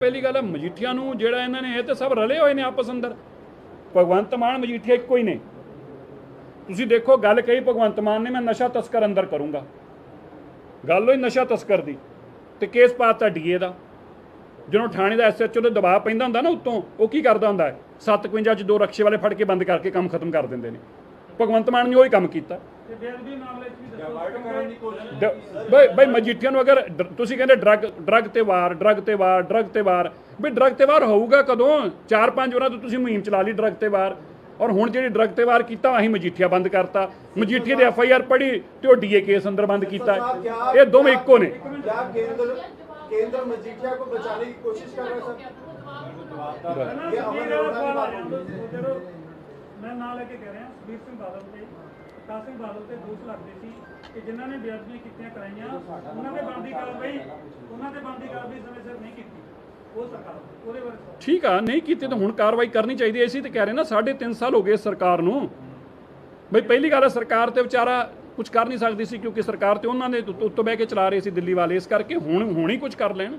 ਪਹਿਲੀ ਗੱਲ ਹੈ, ਮਜੀਠੀਆ ਨੂੰ ਜਿਹੜਾ ਇਹਨਾਂ ਨੇ ਇਹ ਤੇ ਸਭ ਰਲੇ ਹੋਏ ਨੇ ਆਪਸ ਅੰਦਰ। ਭਗਵੰਤ ਮਾਨ ਮਜੀਠੀਆ ਇੱਕੋ ਹੀ ਨੇ। ਤੁਸੀਂ ਦੇਖੋ, ਗੱਲ ਕਹੀ ਭਗਵੰਤ ਮਾਨ ਨੇ, ਮੈਂ ਨਸ਼ਾ ਤਸਕਰ ਅੰਦਰ ਕਰੂੰਗਾ। ਗੱਲ ਹੋਈ ਨਸ਼ਾ ਤਸਕਰ ਦੀ ਤੇ ਕੇਸ ਪਾਤਾ ਡੀਏ ਦਾ। ਜਦੋਂ ਥਾਣੇ ਦਾ ਐਸਐਚਓ ਦੇ ਦਬਾਅ ਪੈਂਦਾ ਹੁੰਦਾ ਨਾ ਉੱਤੋਂ, ਉਹ ਕੀ ਕਰਦਾ ਹੁੰਦਾ ਹੈ? 57 ਚ ਦੋ ਰਕਸ਼ੇ ਵਾਲੇ ਫੜ ਕੇ ਬੰਦ ਕਰਕੇ ਕੰਮ ਖਤਮ ਕਰ ਦਿੰਦੇ ਨੇ। ਭਗਵੰਤ ਮਾਨ ਨੇ ਉਹੀ ਕੰਮ ਕੀਤਾ। ਬਈ ਬਈ ਮਜੀਠੀਆ ਨੂੰ ਅਗਰ ਤੁਸੀਂ ਕਹਿੰਦੇ ਡਰਗ ਡਰਗ ਤੇ ਵਾਰ ਡਰਗ ਤੇ ਵਾਰ ਡਰਗ ਤੇ ਵਾਰ। ਵੀ ਡਰਗ ਤੇ ਵਾਰ ਹੋਊਗਾ ਕਦੋਂ? ਚਾਰ ਪੰਜ ਉਹਨਾਂ ਤੋਂ ਤੁਸੀਂ ਮੁਹਿੰਮ ਚਲਾ ਲਈ ਡਰਗ ਤੇ ਵਾਰ। ਔਰ ਹੁਣ ਜਿਹੜੀ ਡਰਗ ਤੇ ਵਾਰ ਕੀਤਾ ਆਹੀ ਮਜੀਠੀਆ ਬੰਦ ਕਰਤਾ। ਮਜੀਠੀਆ ਦੇ ਐਫ ਆਈ ਆਰ ਪੜੀ ਤੇ ਉਹ ਡੀਏ ਕੇਸ ਅੰਦਰ ਬੰਦ ਕੀਤਾ। ਇਹ ਦੋਵੇਂ ਇੱਕੋ ਨੇ। ਕੇਂਦਰ ਮਜੀਠੀਆ ਕੋ ਬਚਾਣੇ ਦੀ ਕੋਸ਼ਿਸ਼ ਕਰ ਰਿਹਾ ਸਰ? ਮੈਂ ਨਾਂ ਲੈ ਕੇ ਕਹਿ ਰਿਹਾ ਸੁਖਬੀਰ ਸਿੰਘ ਬਾਦਲ ਤੇ ਪ੍ਰਕਾਸ਼ ਸਿੰਘ ਬਾਦਲ ਤੇ ਦੋਸ਼ ਲੱਗਦੇ ਸੀ ਕਿ ਜਿਨ੍ਹਾਂ ਨੇ ਬੇਅਦਬੀਆਂ ਕੀਤੀਆਂ ਕਰਾਈਆਂ, ਉਹਨਾਂ ਦੇ ਬੰਦੀ ਕਾਰਵਾਈ, ਉਹਨਾਂ ਦੇ ਬੰਦੀ ਕਾਰਵਾਈ ਸਮੇਂ ਸਿਰ ਨਹੀਂ ਕੀਤੀ। ਉਹ ਸਰਕਾਰ ਉਹਦੇ ਬਾਰੇ ਠੀਕ ਆ, ਨਹੀਂ ਕੀਤੀ ਤਾਂ ਹੁਣ ਕਾਰਵਾਈ ਕਰਨੀ ਚਾਹੀਦੀ ਐ ਅਸੀਂ ਤੇ ਕਹਿ ਰਹੇ ਨਾ, ਸਾਢੇ ਤਿੰਨ ਸਾਲ ਹੋ ਗਏ ਸਰਕਾਰ ਨੂੰ। ਬਈ ਪਹਿਲੀ ਗੱਲ ਹੈ, ਸਰਕਾਰ ਤੇ ਵਿਚਾਰਾ ਕੁਝ ਕਰ ਨਹੀਂ ਸਕਦੀ ਸੀ ਕਿਉਂਕਿ ਸਰਕਾਰ ਤੇ ਉਹਨਾਂ ਦੇ ਉੱਤੋਂ ਬਹਿ ਕੇ ਚਲਾ ਰਹੇ ਸੀ ਦਿੱਲੀ ਵਾਲੇ। ਇਸ ਕਰਕੇ ਹੁਣ ਹੁਣ ਹੀ ਕੁਝ ਕਰ ਲੈਣ।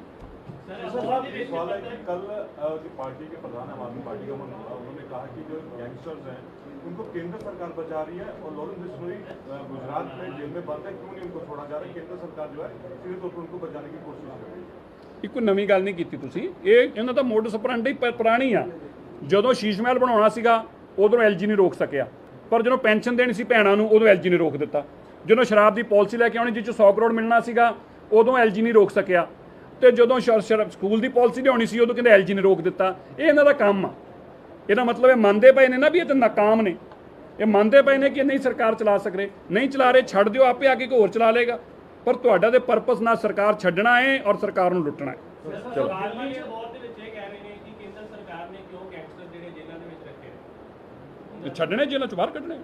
सवाल है कि कल अ, जो पार्टी के प्रधान आम आदमी पार्टी का मनोहर उन्होंने कहा कि जो गैंगस्टर्स हैं उनको केंद्र सरकार बचा रही है और लॉरेंस बिश्नोई अ, गुजरात में जेल में बंद है क्यों नहीं उनको छोड़ा जा रहा है केंद्र सरकार जो है सीधे तौर पर उनको बचाने की कोशिश कर रही है ਇੱਕ ਨਵੀਂ ਗੱਲ ਨਹੀਂ ਕੀਤੀ ਤੁਸੀਂ ਇਹ ਇਹਨਾਂ ਦਾ ਮੋਡਸ ਆਪਰੈਂਡੀ ਪ- ਪੁਰਾਣੀ ਆ ਜਦੋਂ ਸ਼ੀਸ਼ ਮਹਿਲ ਬਣਾਉਣਾ ਸੀਗਾ ਉਦੋਂ ਐਲਜੀ ਨਹੀਂ ਰੋਕ ਸਕਿਆ ਪਰ ਜਦੋਂ ਪੈਨਸ਼ਨ ਦੇਣੀ ਸੀ ਭੈਣਾਂ ਨੂੰ ਉਦੋਂ ਐਲਜੀ ਨੇ ਰੋਕ ਦਿੱਤਾ ਜਦੋਂ ਸ਼ਰਾਬ ਦੀ ਪਾਲਿਸੀ ਲੈ ਕੇ ਆਉਣੀ ਜਿਸ 'ਚ 100 ਕਰੋੜ ਮਿਲਣਾ ਸੀਗਾ ਉਦੋਂ ਐਲਜੀ ਨਹੀਂ ਰੋਕ ਸਕਿਆ ਤੇ ਜਦੋਂ ਸ਼- ਸ਼ਰ- ਸਕੂਲ ਦੀ ਪਾਲਿਸੀ ਲਿਆਉਣੀ ਸੀ ਉਦੋਂ ਕਹਿੰਦੇ ਐਲਜੀ ਨੇ ਰੋਕ ਦਿੱਤਾ। ਇਹ ਇਹਨਾਂ ਦਾ ਕੰਮ ਆ। ਇਹਦਾ ਮਤਲਬ ਇਹ ਮੰਨਦੇ ਪਏ ਨੇ ਨਾ ਵੀ ਇਹ ਤਾਂ ਨਾਕਾਮ ਨੇ। ਇਹ ਮੰਨਦੇ ਪਏ ਨੇ ਕਿ ਨਹੀਂ ਸਰਕਾਰ ਚਲਾ ਸਕਦੇ ਨਹੀਂ ਚਲਾ ਰਹੇ ਛੱਡ ਦਿਓ ਆਪੇ ਆ ਕੇ ਕੋਈ ਹੋਰ ਚਲਾ ਲੇਗਾ ਪਰ ਤੁਹਾਡਾ ਦੇ ਪਰਪਸ ਨਾਲ ਸਰਕਾਰ ਛੱਡਣਾ ਹੈ ਔਰ ਸਰਕਾਰ ਨੂੰ ਲੁੱਟਣਾ ਹੈ ਚਲੋ। ਪਾਰਲੀਮੈਂਟ ਦੇ ਬੋਰਡ ਦੇ ਵਿੱਚ ਇਹ ਕਹਿ ਰਹੇ ਨੇ ਕਿ ਕੇਂਦਰ ਸਰਕਾਰ ਨੇ ਕਿਉਂ ਗੈਂਗਸਟਰ ਜਿਹੜੇ ਜੇਲ੍ਹਾਂ ਦੇ ਵਿੱਚ ਰੱਖੇ ਨੇ ਤੇ ਛੱਡਣੇ ਜੇਲ੍ਹਾਂ ਚੋਂ ਬਾਹਰ ਕੱਢਣੇ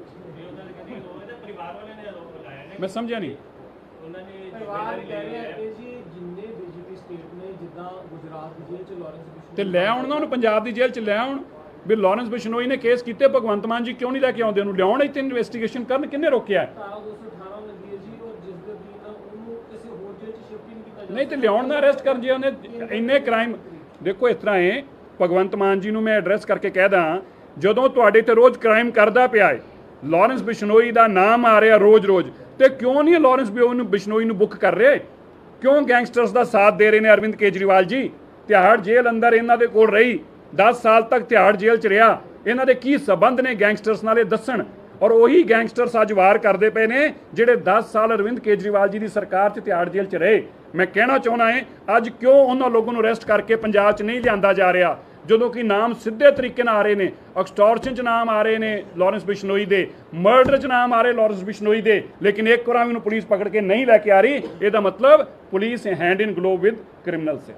ਮੈਂ ਸਮਝਿਆ ਨਹੀਂ। ਉਹਨਾਂ ਨੇ ਪਰਿਵਾਰ ਕਹਿ ਰਿਹਾ ਹੈ ਹੈ ਜੀ ਜਿੱਦਾਂ ਗੁਜਰਾਤ ਦੀ ਜੇਲ੍ਹ ਚ ਲਾਰੈਂਸ ਬਿਸ਼ਨੋਈ ਤੇ ਲੈ ਆਉਣ ਨਾ ਉਹਨੂੰ ਪੰਜਾਬ ਦੀ ਜੇਲ੍ਹ ਚ ਲੈ ਆਉਣ। ਵੀ ਲਾਰੈਂਸ ਬਿਸ਼ਨੋਈ ਨੇ ਕੇਸ ਕੀਤੇ ਭਗਵੰਤ ਮਾਨ ਜੀ ਕਿਉਂ ਨਹੀਂ ਲੈ ਕੇ ਆਉਂਦੇ? ਉਹਨੂੰ ਲਿਆਉਣ ਇੱਥੇ ਇਨਵੈਸਟੀਗੇਸ਼ਨ ਕਰਨ ਕਿੰਨੇ ਰੋਕਿਆ? ਹੈ? ਧਾਰਾ 218 ਲੱਗੀ ਹੈ ਜੀ ਔਰ ਜਿਸ ਦੇ ਅਧੀਨ ਉਹਨੂੰ ਕਿਸੇ ਹੋਰ ਜੇਲ੍ਹ ਚ ਸ਼ਿਫਟ ਹੀ ਨਹੀਂ ਕੀਤਾ ਜਾ ਨਹੀਂ ਤੇ ਲਿਆਉਣ ਨਾਲ ਅਰੈਸਟ ਕਰਨ ਜੇ ਉਹਨੇ ਇੰਨੇ ਕ੍ਰਾਈਮ ਦੇਖੋ ਇਸ ਤਰ੍ਹਾਂ ਹੈ ਭਗਵੰਤ ਮਾਨ ਜੀ ਨੂੰ ਮੈਂ ਐਡਰੈਸ ਕਰਕੇ ਕਹਿ ਦਾਂ ਜਦੋਂ ਤੁਹਾਡੇ ਤੇ ਰੋਜ਼ ਕ੍ਰਾਈਮ ਕਰਦਾ ਪਿਆ ਹੈ ਲਾਰੈਂਸ ਬਿਸ਼ਨੋਈ ਦਾ ਨਾਮ ਆ ਰਿਹਾ ਰੋਜ਼-ਰੋਜ਼ ਤੇ ਕਿਉਂ ਨਹੀਂ ਲਾਰੈਂਸ ਬਿਓ ਨੂੰ ਬਿਸ਼ਨੋਈ ਨੂੰ ਬੁੱਕ ਕਰ ਰਹੇ ਕਿਉਂ ਗੈਂਗਸਟਰਸ ਦਾ ਸਾਥ ਦੇ ਰਹੇ ਨੇ ਅਰਵਿੰਦ ਕੇਜਰੀਵਾਲ ਜੀ? ਤਿਹਾੜ ਜੇਲ੍ਹ ਅੰਦਰ ਇਹਨਾਂ ਦੇ ਕੋਲ ਰਹੀ। 10 ਸਾਲ ਤੱਕ ਤਿਹਾੜ ਜੇਲ੍ਹ 'ਚ ਰਿਹਾ। ਇਹਨਾਂ ਦੇ ਕੀ ਸਬੰਧ ਨੇ ਗੈਂਗਸਟਰਸ ਨਾਲ ਇਹ ਦੱਸਣ? ਔਰ ਉਹੀ ਗੈਂਗਸਟਰਸ ਅੱਜ ਵਾਰ ਕਰਦੇ ਪਏ ਨੇ, ਜਿਹੜੇ 10 ਸਾਲ ਅਰਵਿੰਦ ਕੇਜਰੀਵਾਲ ਜੀ ਦੀ ਸਰਕਾਰ 'ਚ ਤਿਹਾੜ ਜੇਲ੍ਹ 'ਚ ਰਹੇ। ਮੈਂ ਕਹਿਣਾ ਚਾਹੁੰਦਾ ਹਾਂ, ਅੱਜ ਕਿਉਂ ਉਹਨਾਂ ਲੋਕਾਂ ਨੂੰ ਅਰੈਸਟ ਕਰਕੇ ਪੰਜਾਬ 'ਚ ਨਹੀਂ ਲਿਆਂਦਾ ਜਾ ਰਿਹਾ? ਜਦੋਂ ਕਿ ਨਾਮ ਸਿੱਧੇ ਤਰੀਕੇ ਨਾਲ ਆ ਰਹੇ ਨੇ ਐਕਸਟੋਰਸ਼ਨ 'ਚ ਨਾਮ ਆ ਰਹੇ ਨੇ ਲਾਰੈਂਸ ਬਿਸ਼ਨੋਈ ਦੇ ਮਰਡਰ 'ਚ ਨਾਮ ਆ ਰਹੇ ਲਾਰੈਂਸ ਬਿਸ਼ਨੋਈ ਦੇ, ਲੇਕਿਨ ਇੱਕ ਵਾਰ ਵੀ ਉਹਨੂੰ ਪੁਲਿਸ ਪਕੜ ਕੇ ਨਹੀਂ ਲੈ ਕੇ ਆ ਰਹੀ, ਇਹਦਾ ਮਤਲਬ police hand in glove with criminals ਹੈ।